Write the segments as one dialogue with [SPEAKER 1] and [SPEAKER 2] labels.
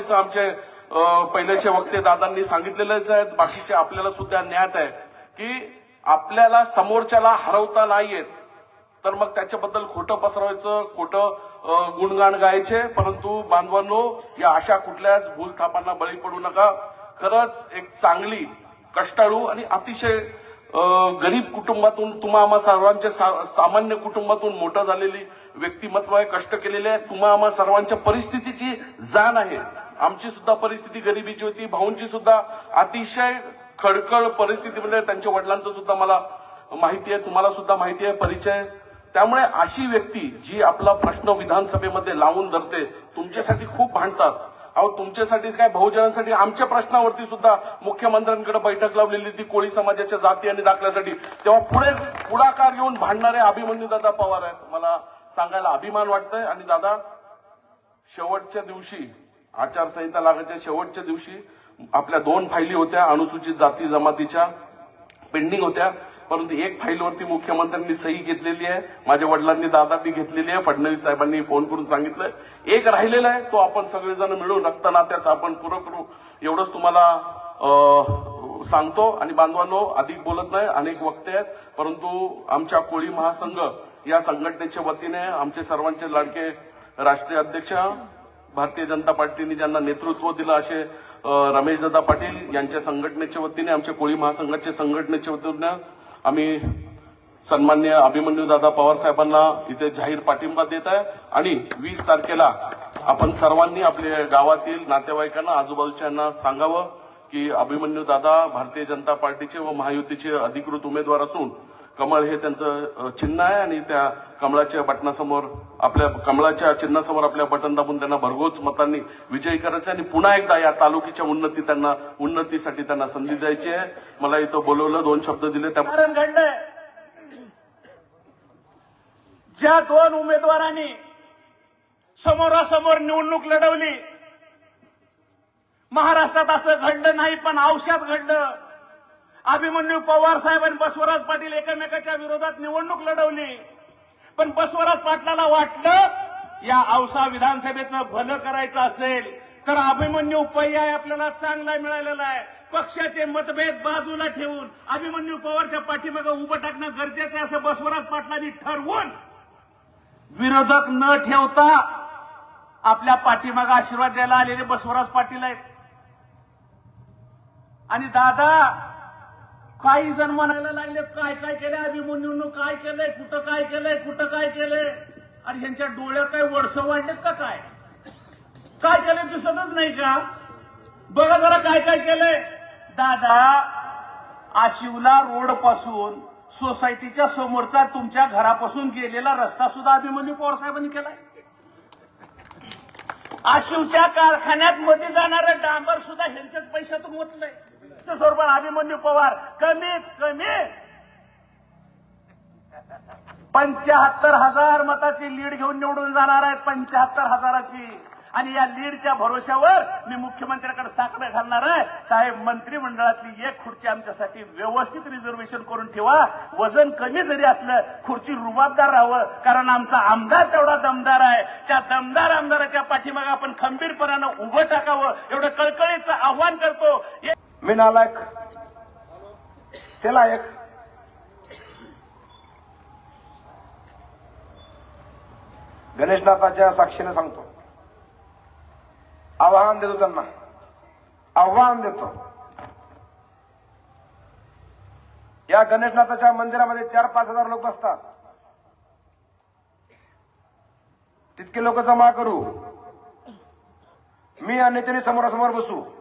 [SPEAKER 1] व्हायचं आमचे पहिल्याचे वक्ते दादांनी सांगितलेलेच आहेत बाकीचे आपल्याला सुद्धा ज्ञात आहे की आपल्याला समोरच्याला हरवता नाही येत. तर मग त्याच्याबद्दल खोटं पसरवायचं खोटं गुणगाण गुणगान गायचे. परंतु बांधवांनो या अशा कुठल्याच भूलथापांना बळी पडू नका. खरंच एक चांगली कष्टाळू आणि अतिशय गरीब कुटुंबातून तुम्हा आम्हा सर्वांच्या सा- सामान्य कुटुंबातून मोठं झालेली व्यक्तिमत्व आहे कष्ट केलेले आहे. तुम्हा आम्हा सर्वांच्या परिस्थितीची जाण आहे. आमची सुद्धा परिस्थिती गरिबीची होती भाऊंची सुद्धा अतिशय खडखड म्हणजे त्यांच्या वडिलांचं सुद्धा मला माहिती आहे तुम्हाला सुद्धा माहिती आहे परिचय त्यामुळे अशी व्यक्ती जी आपला प्रश्न विधानसभेमध्ये लावून धरते तुमच्यासाठी खूप भांडतात. अहो तुमच्यासाठीच काय बहुजनांसाठी आमच्या प्रश्नावरती सुद्धा मुख्यमंत्र्यांकडे बैठक लावलेली ती कोळी समाजाच्या जाती आणि दाखल्यासाठी. तेव्हा पुढे पुढाकार घेऊन भांडणारे अभिमन्यू दादा पवार आहेत. मला सांगायला अभिमान वाटतंय. आणि दादा शेवटच्या दिवशी आचारसंहिता लागायच्या शेवटच्या दिवशी आपल्या दोन फायली होत्या अनुसूचित जाती जमातीच्या पेंडिंग होत्या. परंतु एक फाईलवरती मुख्यमंत्र्यांनी सही घेतलेली आहे. माझ्या वडिलांनी दादांनी घेतलेली आहे. फडणवीस साहेबांनी फोन करून सांगितलं एक राहिलेला आहे तो आपण सगळेजण मिळून रक्तनात्याचा आपण पुरं करू एवढंच तुम्हाला सांगतो. आणि बांधवांनो अधिक बोलत नाही अनेक वक्ते आहेत. परंतु आमच्या कोळी महासंघ या संघटनेच्या वतीने आमचे सर्वांचे लाडके राष्ट्रीय अध्यक्ष भारतीय जनता पार्टीने ज्यांना नेतृत्व दिलं असे रमेश दादा पाटील यांच्या संघटनेच्या वतीने आमच्या कोळी महासंघाच्या संघटनेच्या वतीने आम्ही सन्मान्य अभिमन्यू दादा पवार साहेबांना इथे जाहीर पाठिंबा देत आहे. आणि वीस तारखेला आपण सर्वांनी आपल्या गावातील नातेवाईकांना आजूबाजूच्यांना सांगावं. की अभिमन्यू दादा भारतीय जनता पार्टीचे व महायुतीचे अधिकृत उमेदवार असून कमळ हे त्यांचं चिन्ह आहे आणि त्या कमळाच्या बटनासमोर आपल्या कमळाच्या चिन्हासमोर आपल्या बटन दाबून त्यांना भरघोस मतांनी विजयी करायचा आणि पुन्हा एकदा या तालुक्याच्या उन्नती त्यांना उन्नतीसाठी त्यांना संधी द्यायची आहे. मला इथं बोलवलं दोन शब्द दिले. त्या
[SPEAKER 2] घडलंय. ज्या दोन उमेदवारांनी समोरासमोर निवडणूक लढवली महाराष्ट्रात असं घडलं नाही पण औषध घडलं. अभिमन्यू पवार साहेब आणि बसवराज पाटील एकमेकाच्या विरोधात निवडणूक लढवली. पण बसवराज पाटलाला वाटलं या औसा विधानसभेचं भलं करायचं असेल तर अभिमन्यू पर्याय आपल्याला चांगला मिळालेला आहे. पक्षाचे मतभेद बाजूला ठेवून अभिमन्यू पवारच्या पाठीमागे उभं टाकणं गरजेचं आहे असं बसवराज पाटलांनी ठरवून विरोधक न ठेवता आपल्या पाठीमागे आशीर्वाद द्यायला आलेले बसवराज पाटील आहेत. आणि दादा काही जण म्हणायला लागले काय काय केलंय? अभिमन्यून काय केलंय? कुठं काय केलंय? कुठं काय केलंय? आणि ह्यांच्या डोळ्यात काय वडसं वाढलेत का काय? काय केलंय दिसतच नाही का? बघा जरा काय काय केलंय. दादा आशिवला रोडपासून सोसायटीच्या समोरचा तुमच्या घरापासून गेलेला रस्ता सुद्धा अभिमन्यू पवार साहेबांनी केलाय. आशिवच्या कारखान्यात मध्ये जाणारं डांबर सुद्धा ह्यांच्याच पैशातून ओतलंय. त्याचबरोबर अभिमन्यू पवार. कमीत कमी. पंच्याहत्तर हजार मताची लीड घेऊन निवडून जाणार आहेत पंच्याहत्तर हजाराची. आणि या लीडच्या भरोश्यावर मी मुख्यमंत्र्याकडे साकडं घालणार आहे. साहेब मंत्रिमंडळातली एक खुर्ची आमच्यासाठी व्यवस्थित रिझर्वेशन करून ठेवा. वजन कमी जरी असलं खुर्ची रुबाबदार राहावं. कारण आमचा आमदार तेवढा दमदार आहे. त्या दमदार आमदाराच्या पाठीमागे आपण खंबीरपणानं उभं टाकावं. एवढं कळकळीचं आव्हान करतो.
[SPEAKER 3] मी नालायक त्याला एक. गणेशनाथाच्या साक्षीने सांगतो. आव्हान देतो त्यांना. आव्हान देतो. या गणेशनाथाच्या मंदिरामध्ये चार पाच हजार लोक बसतात. तितके लोक जमा करू. मी आणि त्यांनी समोरासमोर बसू.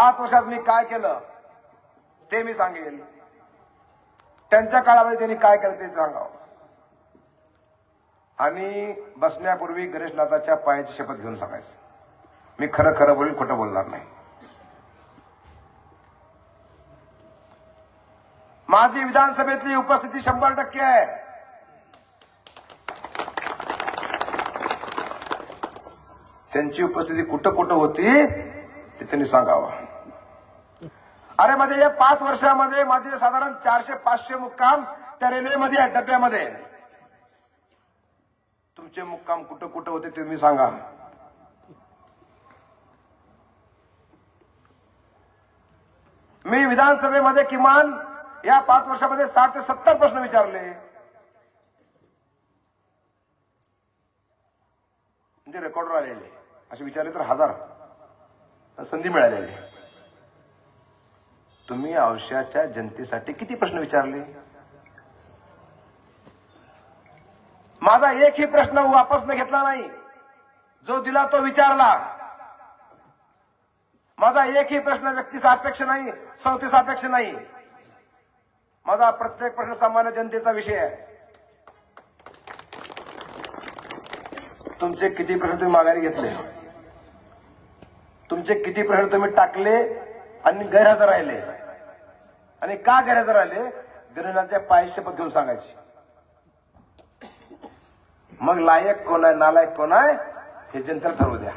[SPEAKER 3] पाच वर्षात मी काय केलं ते मी सांगेन. त्यांच्या काळामध्ये त्यांनी काय केलं ते सांगावं. आणि बसण्यापूर्वी गणेशनाथाच्या पायाची शपथ घेऊन सांगायचं. मी खरं खरं बोलेन खोटं बोलणार नाही. माझी विधानसभेतली उपस्थिती शंभर टक्के आहे. त्यांची उपस्थिती कुठं कुठं होती ते त्यांनी सांगावं. अरे माझे या पाच वर्षामध्ये माझे साधारण चारशे पाचशे मुक्काम त्या रेल्वेमध्ये आहेत डब्यामध्ये. तुमचे मुक्काम कुठं कुठं होते ते तुम्ही सांगा. मी विधानसभेमध्ये किमान या पाच वर्षामध्ये साठ ते सत्तर प्रश्न विचारले. म्हणजे रेकॉर्डवर आलेले. असे विचारले तर हजार. संधी मिळालेली. तुम्ही औषधाच्या जनतेसाठी किती प्रश्न विचारले? माझा एकही प्रश्न वापस न घेतला नाही. जो दिला तो विचारला. माझा एकही प्रश्न व्यक्ती सापेक्ष नाही संस्थे सापेक्ष नाही. माझा प्रत्येक प्रश्न सामान्य जनतेचा विषय आहे. तुमचे किती प्रश्न तुम्ही माघारी घेतले? तुमचे किती प्रश्न तुम्ही टाकले आणि गैरहजर राहिले? आणि का करायचं राहिले? गणनाच्या पायी शपथ घेऊन सांगायची. मग लायक कोण आहे नालायक कोण आहे हे जनतेला ठरवू द्या.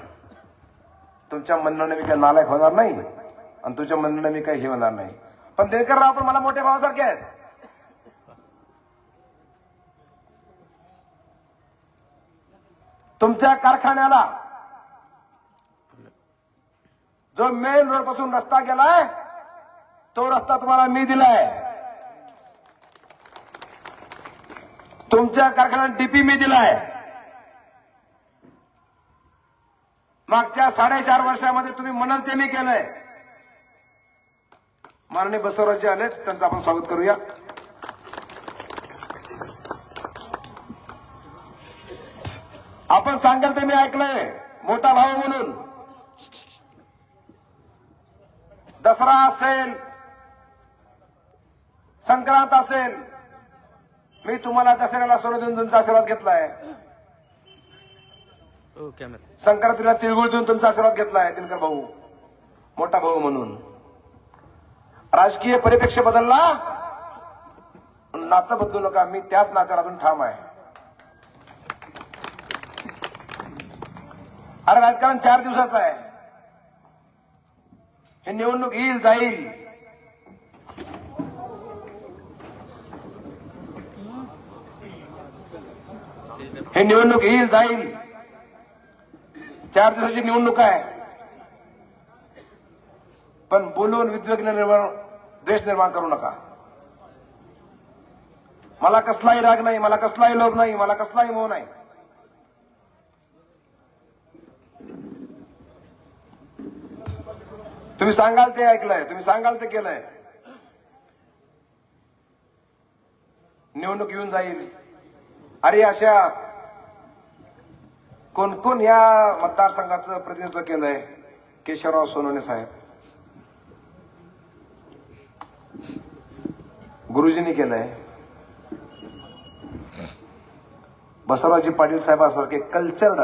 [SPEAKER 3] तुमच्या म्हणण्याने मी काही नालायक होणार नाही आणि तुमच्या म्हणण्याने मी काही हे होणार नाही. पण दिनकर राव पण मला मोठ्या भावासारखे आहेत. तुमच्या कारखान्याला जो मेन रोडपासून रस्ता गेलाय तो रस्ता तुम्हाला मी दिलाय. तुमच्या कारखान्यात डीपी मी दिलाय. मागच्या साडेचार वर्षामध्ये तुम्ही म्हणाल ते मी केलंय. माननीय बसवराजी आले त्यांचं आपण स्वागत करूया. आपण सांगाल ते मी ऐकलंय मोठा भाऊ म्हणून. दसरा असेल संक्रांत असेल मी तुम्हाला दसऱ्याला सोनं देऊन तुमचा आशीर्वाद घेतलाय संक्रांतीला तिळगुळ देऊन तुमचा आशीर्वाद घेतलाय दिनकर भाऊ. मोठा भाऊ म्हणून. राजकीय परिप्रेक्ष्य बदलला. नातं बदलू नका मी त्याच अजून ठाम आहे. अरे राजकारण चार दिवसाचं आहे. हे निवडणूक येईल जाईल. हे निवडणूक येईल जाईल. चार दिवसाची निवडणूक आहे. पण बोलून विद्वेग निर्माण द्वेष निर्माण करू नका. मला कसलाही राग नाही मला कसलाही लोभ नाही मला कसलाही मोह नाही. तुम्ही सांगाल ते ऐकलंय तुम्ही सांगाल ते केलंय. निवडणूक येऊन जाईल. अरे अशा कोण कोण या मतदारसंघाचं प्रतिनिधित्व आहे? केशवराव सोनवणे साहेब. गुरुजींनी केलंय. बसवराजी पाटील साहेबांसारखे कल्चर्ड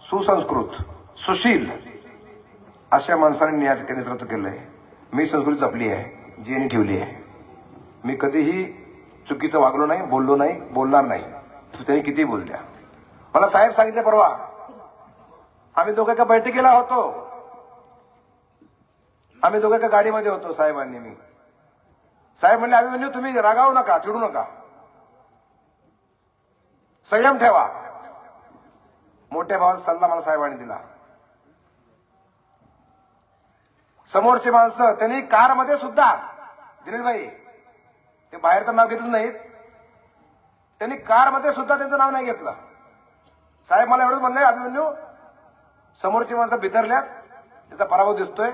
[SPEAKER 3] सुसंस्कृत सुशील अशा माणसांनी या ठिकाणी नेतृत्व केलंय. मी संस्कृती जपली आहे जी ठेवली आहे. मी कधीही चुकीचं वागलो नाही बोललो नाही बोलणार नाही. त्यांनी किती बोल द्या मला साहेब सांगितले परवा. आम्ही दोघं एका बैठकीला होतो. आम्ही दोघं एका गाडीमध्ये होतो साहेबांनी मी. साहेब म्हणले आम्ही म्हणजे तुम्ही रागावू नका चिडू नका. संयम ठेवा. मोठ्या भावाचा सल्ला मला साहेबांनी दिला. समोरची माणसं त्यांनी कारमध्ये सुद्धा दिलीप भाई ते बाहेर तर नाव घेतच नाहीत. त्यांनी कारमध्ये सुद्धा त्यांचं नाव नाही घेतलं. साहेब मला एवढंच म्हणलंय अभिमन्यू. समोरची माणसं बिथरल्यात त्याचा पराभव दिसतोय.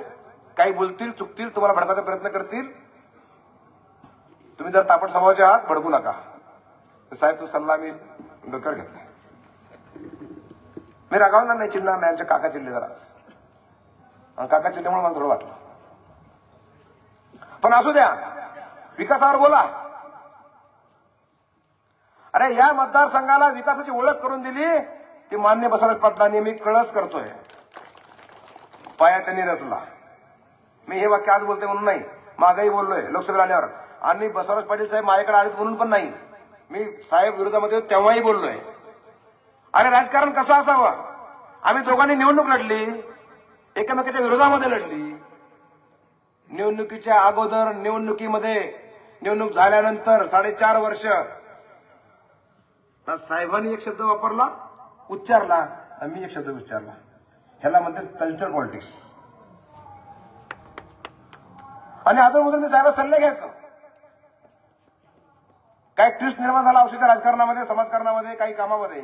[SPEAKER 3] काही बोलतील चुकतील तुम्हाला भडकायचा प्रयत्न करतील. तुम्ही जर तापट स्वभावाचे आहात भडकू नका. साहेब तो सल्ला मी डोक्यावर घेतला मी रागावणार नाही चिडणार मी आमच्या काका चिल्ले जरा. आणि काका चिल्ल्यामुळे मला थोडं वाटलं. पण असू द्या विकासावर बोला. अरे या मतदारसंघाला विकासाची ओळख करून दिली ती मान्य बसवराज पाटलांनी मी कळस करतोय. पाया त्यांनी रचला. मी हे वाक्य आज बोलतोय म्हणून नाही मागही बोललोय लोकसभेला आल्यावर. आणि बसवराज पाटील साहेब माझ्याकडे आलेत म्हणून पण नाही. मी साहेब विरोधामध्ये तेव्हाही बोललोय. अरे राजकारण कसं असावं? आम्ही दोघांनी निवडणूक लढली एकमेकाच्या विरोधामध्ये लढली. निवडणुकीच्या अगोदर निवडणुकीमध्ये निवडणूक झाल्यानंतर साडेचार वर्ष. साहेबांनी एक शब्द वापरला उच्चारला आणि मी एक शब्द उच्चारला. ह्याला म्हणतात कल्चर पॉलिटिक्स. आणि अजून मी साहेब सल्ले घ्यायचं. काय ट्विस्ट निर्माण झाला औषधी राजकारणामध्ये समाजकारणामध्ये काही कामामध्ये?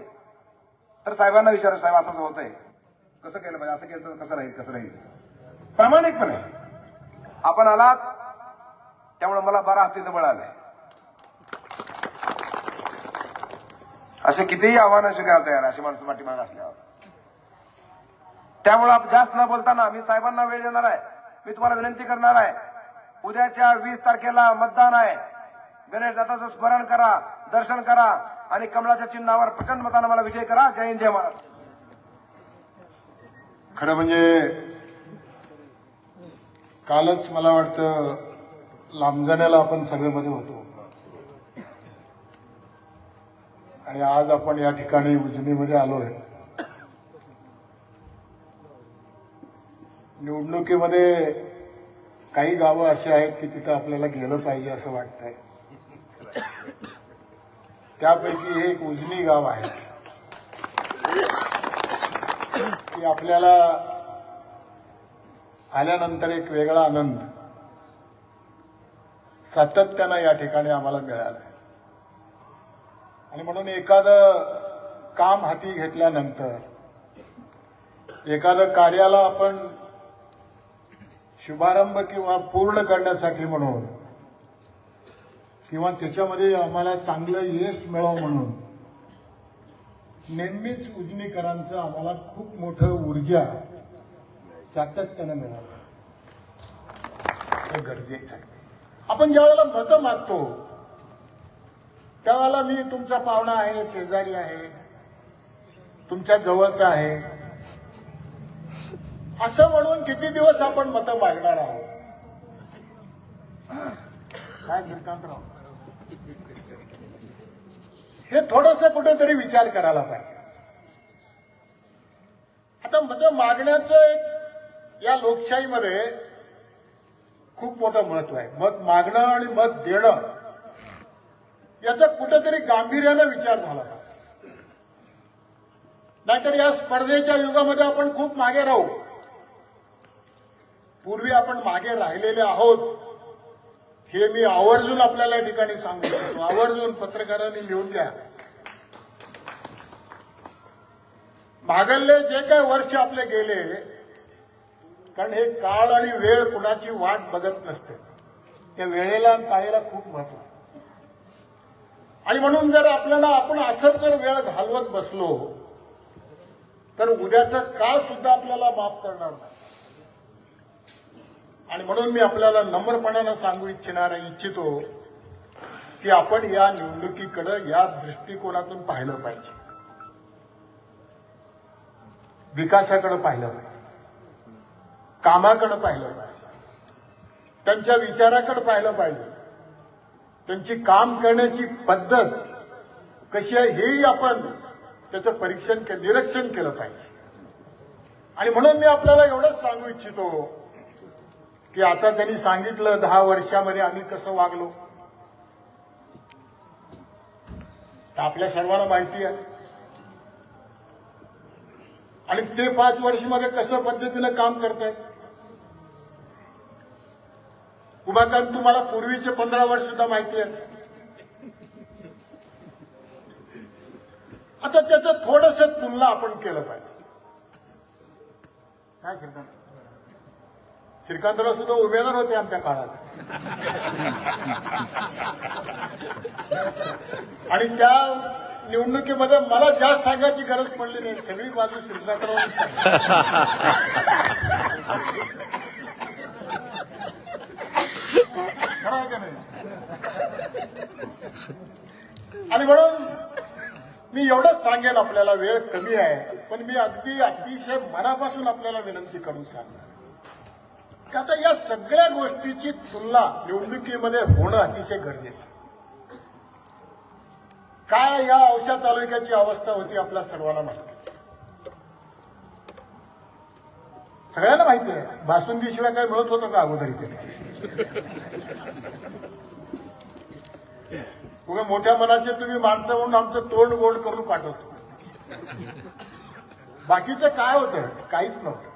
[SPEAKER 3] तर साहेबांना विचारू साहेब असं होत आहे कसं केलं पाहिजे? असं केलं तर कसं राहील? कसं राहील? प्रामाणिकपणे. आपण आलात त्यामुळे मला बारा हत्तीचं बळ आलंय. असे कितीही आव्हानं स्वीकारायला तयार अशी माणसं पाठीमाग असल्यावर. त्यामुळे जास्त न बोलताना मी साहेबांना वेळ देणार आहे. मी तुम्हाला विनंती करणार आहे. उद्याच्या वीस तारखेला मतदान आहे. गणेशनाथाचं स्मरण करा दर्शन करा आणि कमळाच्या चिन्हावर प्रचंड मतानं मला विजय करा. जय हिंद जय महाराज
[SPEAKER 4] खरं म्हणजे कालच मला वाटतं लांबजाण्याला आपण सभेमध्ये होतो. आणि आज आपण या ठिकाणी उजनीमध्ये आलोय. निवडणुकीमध्ये काही गावं अशी आहेत की तिथं आपल्याला गेलं पाहिजे असं वाटतंय. त्यापैकी हे एक उजनी गाव आहे. की आपल्याला आल्यानंतर एक वेगळा आनंद सातत्यानं या ठिकाणी आम्हाला मिळाला आणि म्हणून एखादं काम हाती घेतल्यानंतर एखादं कार्याला आपण शुभारंभ किंवा पूर्ण करण्यासाठी म्हणून किंवा त्याच्यामध्ये आम्हाला चांगलं यश मिळावं म्हणून नेहमीच उजनीकरांचं आम्हाला खूप मोठं ऊर्जा सातत्यानं मिळालं हे गरजेचं आहे. आपण ज्या वेळेला मतं मागतो त्यावेळेला मी तुमचा पाहुणा आहे शेजारी आहे तुमच्या जवळचा आहे. असं म्हणून किती दिवस आपण मतं मागणार आहोत? काय श्रीकांतराव हे थोडस कुठेतरी विचार करायला पाहिजे. आता मतं मागण्याचं एक या लोकशाहीमध्ये खूप मोठं महत्त्व आहे. मत मागणं आणि मत देणं. याचा कुठेतरी गांभीर्यानं विचार झाला नाहीतर या स्पर्धेच्या युगामध्ये आपण खूप मागे राहू. पूर्वी आपण मागे राहिलेले आहोत हे मी आवर्जून आपल्याला या ठिकाणी सांगू शकतो. आवर्जून पत्रकारांनी लिहून द्या. मागले जे काही वर्ष आपले गेले कारण हे काळ आणि वेळ कुणाची वाट बघत नसते. त्या वेळेला आणि काळेला खूप महत्त्व आहे. आणि म्हणून जर आपल्याला आपण असं जर वेळ घालवत बसलो तर उद्याचं काळ सुद्धा आपल्याला माफ करणार नाही. आणि म्हणून मी आपल्याला नम्रपणानं सांगू इच्छिणार इच्छितो की आपण या निवडणुकीकडे या दृष्टिकोनातून पाहिलं पाहिजे. विकासाकडे पाहिलं पाहिजे. कामाकडे पाहिलं पाहिजे. त्यांच्या विचाराकडे पाहिलं पाहिजे. त्यांची काम करण्याची पद्धत कशी आहे हेही आपण त्याचं परीक्षण के- निरीक्षण केलं पाहिजे. आणि म्हणून मी आपल्याला एवढंच सांगू इच्छितो की आता त्यांनी सांगितलं दहा वर्षामध्ये आम्ही कसं वागलो. तर आपल्या सर्वांना माहिती आहे. आणि ते पाच वर्षमध्ये कशा पद्धतीनं काम करतायत? उमाकांत तुम्हाला पूर्वीचे पंधरा वर्ष सुद्धा माहिती आहे. आता त्याचं थोडस तुलना आपण केलं पाहिजे. काय श्रीकांत? श्रीकांतराव सुद्धा उमेदवार होते आमच्या काळात. आणि त्या निवडणुकीमध्ये मला जास्त सांगायची गरज पडली नाही. सगळी बाजू श्रीकांतराव आणि म्हणून मी एवढंच सांगेन आपल्याला वेळ कमी आहे. पण मी अगदी अतिशय मनापासून आपल्याला विनंती करून सांगणार. का आता या सगळ्या गोष्टीची तुलना निवडणुकीमध्ये होणं अतिशय गरजेचं काय या औषध तालुक्याची अवस्था होती आपल्या सर्वांना माहिती सगळ्यांना माहिती आहे. बासुंदीशिवाय काय मिळत होतं का अगोदर इथे? उगा मोठ्या मनाचे तुम्ही माणसं म्हणून आमचं तोंड गोड करून पाठवतो. बाकीचं काय होतं? काहीच नव्हतं.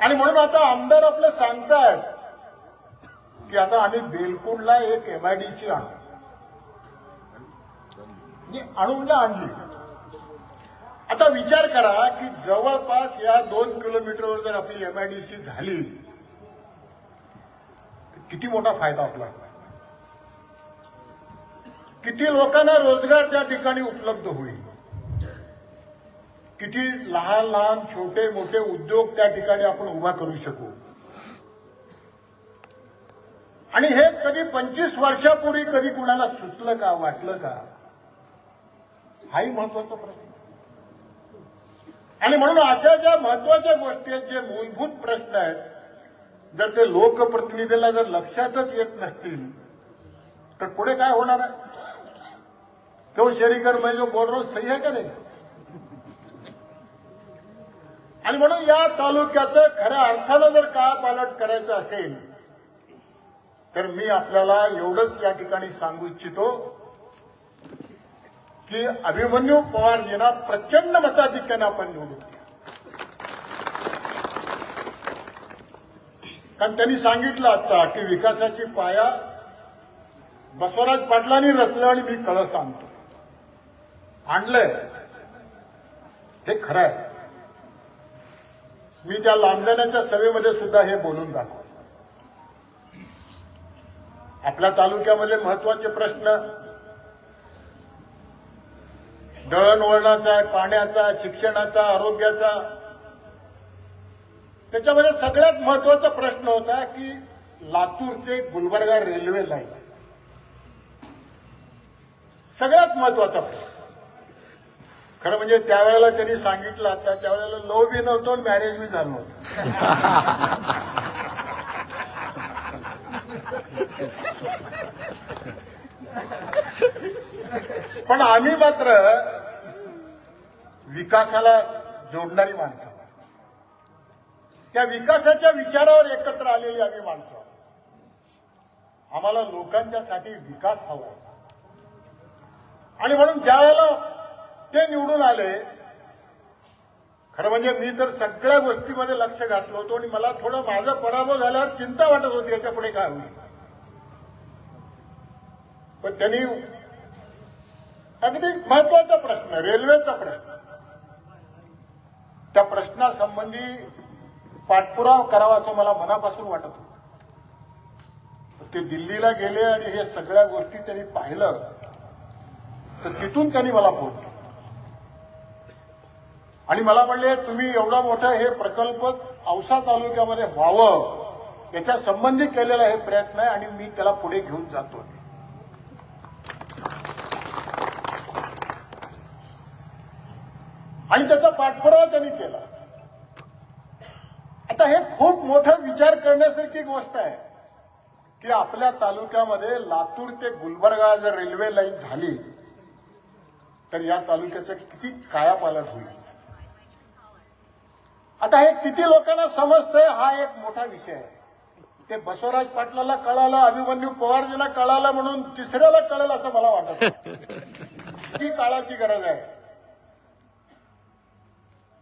[SPEAKER 4] आणि म्हणून आता आमदार आपले सांगतायत की आता आम्ही बेलकुंडला एक एमआयडीसी आणू म्हणजे आणू. म्हणजे आणली. आता विचार करा की जवळपास या दोन किलोमीटरवर जर आपली एमआयडीसी झाली किती मोठा फायदा आपला? किती लोकांना रोजगार त्या ठिकाणी उपलब्ध होईल? किती लहान लहान छोटे मोठे उद्योग त्या ठिकाणी आपण उभा करू शकू? आणि हे कधी पंचवीस वर्षापूर्वी कधी कुणाला सुचलं का वाटलं का? हाही महत्त्वाचा प्रश्न. आणि म्हणून अशा ज्या महत्त्वाच्या गोष्टी आहेत जे मूलभूत प्रश्न आहेत जर ते लोकप्रतिनिधीला जर लक्षातच येत नसतील तर पुढे काय होणार आहे? तो शहरीकर मैं जो बोल रहा सही आहे का नाही? आणि म्हणून या तालुक्याचं खऱ्या अर्थानं जर का पालट करायचं असेल तर मी आपल्याला एवढंच या ठिकाणी सांगू इच्छितो की अभिमन्यू पवारजींना प्रचंड मताधिक्याने आपण निवडून कारण त्यांनी सांगितलं आता की विकासाची पाया बसवराज पाटलांनी रचलं आणि मी कळस आणतो. आणलंय. हे खरं आहे मी त्या लांबण्याच्या सभेमध्ये सुद्धा हे बोलून दाखव आपल्या तालुक्यामध्ये महत्त्वाचे प्रश्न दळणवळणाचा पाण्याचा शिक्षणाचा आरोग्याचा. त्याच्यामध्ये सगळ्यात महत्त्वाचा प्रश्न होता की लातूर ते गुलबर्गा रेल्वे लाईन. सगळ्यात महत्त्वाचा प्रश्न. खरं म्हणजे त्यावेळेला त्यांनी सांगितलं आता त्यावेळेला लव बी नव्हतो आणि मॅरेज बी झालं होतं पण आम्ही मात्र विकासाला जोडणारी माणसं. त्या विकासाच्या विचारावर एकत्र आलेली आम्ही माणसं. आम्हाला लोकांच्यासाठी विकास हवा आणि म्हणून ज्या वेळेला ते निवडून आले खरं म्हणजे मी तर सगळ्या गोष्टीमध्ये लक्ष घातलं होतो आणि मला थोडं माझा पराभव झाल्यावर चिंता वाटत होती याच्यापुढे काय होईल. पण त्यांनी अगदी महत्त्वाचा प्रश्न रेल्वेचा प्रश्न त्या प्रश्नासंबंधी पाठपुरावा करावा असं मला मनापासून वाटत होतं. ते दिल्लीला गेले आणि हे सगळ्या गोष्टी त्यांनी पाहिलं तर तिथून त्यांनी मला फोन आणि मला म्हणले तुम्ही एवढा मोठा हे प्रकल्प औसा तालुक्यामध्ये व्हावं याच्या संबंधी केलेला हे प्रयत्न आहे आणि मी त्याला पुढे घेऊन जातो आणि त्याचा पाठपुरावा त्यांनी केला. आता हे खूप मोठं विचार करण्यासारखी गोष्ट आहे की आपल्या तालुक्यामध्ये लातूर ते गुलबर्गा जर रेल्वे लाईन झाली तर या तालुक्याचं किती कायापालट होईल? आता हे किती लोकांना समजतंय हा एक मोठा विषय आहे. ते बसवराज पाटलाला कळालं अभिमन्यू पवारजीला कळालं म्हणून तिसऱ्याला कळेल असं मला वाटत. ही काळाची गरज आहे.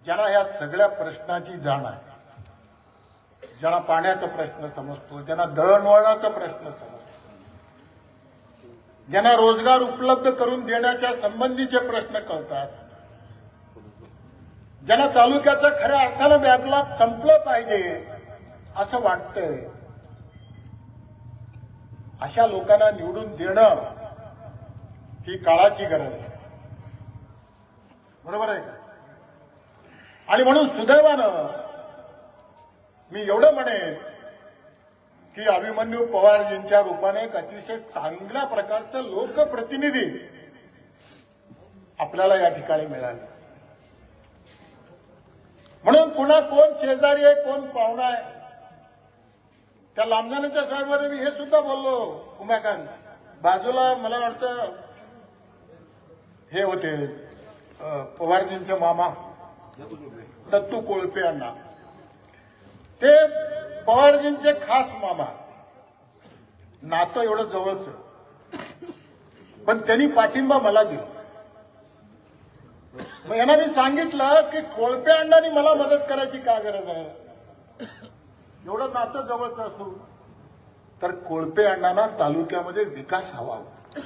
[SPEAKER 4] ज्यांना ह्या सगळ्या प्रश्नाची जाण आहे ज्यांना पाण्याचा प्रश्न समजतो ज्यांना दळणवळणाचा प्रश्न समजतो ज्यांना रोजगार उपलब्ध करून देण्याच्या संबंधीचे प्रश्न कळतात ज्यांना तालुक्याचा खऱ्या अर्थानं बॅकलॉग संपलं पाहिजे असं वाटतंय अशा लोकांना निवडून देणं ही काळाची गरज आहे बरोबर आहे का? आणि म्हणून सुदैवानं मी एवढं म्हणेन की अभिमन्यू पवारजींच्या रूपाने एक अतिशय चांगल्या प्रकारचं लोकप्रतिनिधी आपल्याला या ठिकाणी मिळाले. म्हणून पुन्हा कोण शेजारी आहे कोण पाहुणा आहे? त्या लांबजाण्याच्या सभेमध्ये मी हे सुद्धा बोललो उमाकांत. बाजूला मला वाटतं हे होते पवारजींचे मामा. दत्तू कोळपे यांना. ते पवारजींचे खास मामा. नातं एवढं जवळच. पण त्यांनी पाठिंबा मला दिला. मग यांना मी सांगितलं की कोळपे अण्णांनी मला मदत करायची का गरज आहे? एवढं नातं जवळच असतो तर कोळपे अण्णांना तालुक्यामध्ये विकास हवा होता.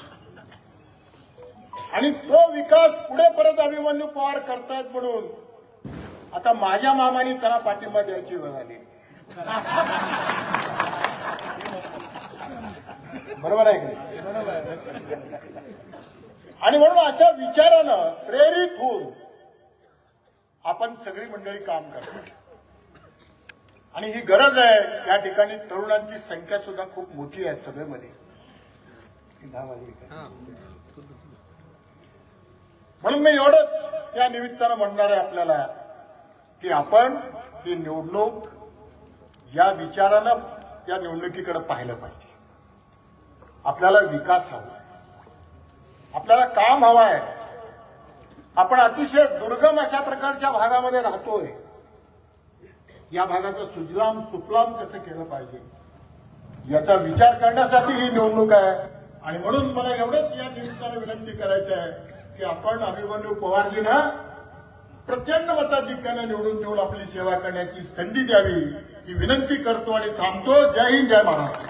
[SPEAKER 4] आणि तो विकास पुढे परत अभिमन्यू पवार करतायत म्हणून आता माझ्या मामाने त्यांना पाठिंबा द्यायची वेळ आली बरोबर आहे? आणि म्हणून अशा विचारानं प्रेरित होऊन आपण सगळी मंडळी काम करतो आणि ही गरज आहे या ठिकाणी तरुणांची संख्या सुद्धा खूप मोठी आहे सभेमध्ये? म्हणून मी एवढंच या निमित्तानं म्हणणार आहे आपल्याला की आपण ही निवडणूक या विचारानं या निवडणुकीकडे पाहिलं पाहिजे. आपल्याला विकास हवा आपल्याला काम हवं आहे. आपण अतिशय दुर्गम अशा प्रकारच्या भागामध्ये राहतोय. या भागाचं सुजलाम सुफलाम कसं केलं पाहिजे? याचा विचार करण्यासाठी ही निवडणूक आहे. आणि म्हणून मला एवढंच या निमित्तानं विनंती करायचं आहे की आपण अभिमन्यू पवारजीनं प्रचंड मताधिक्यानं निवडून देऊन आपली सेवा करण्याची संधी द्यावी ही विनंती करतो आणि थांबतो. जय हिंद जय महाराष्ट्र.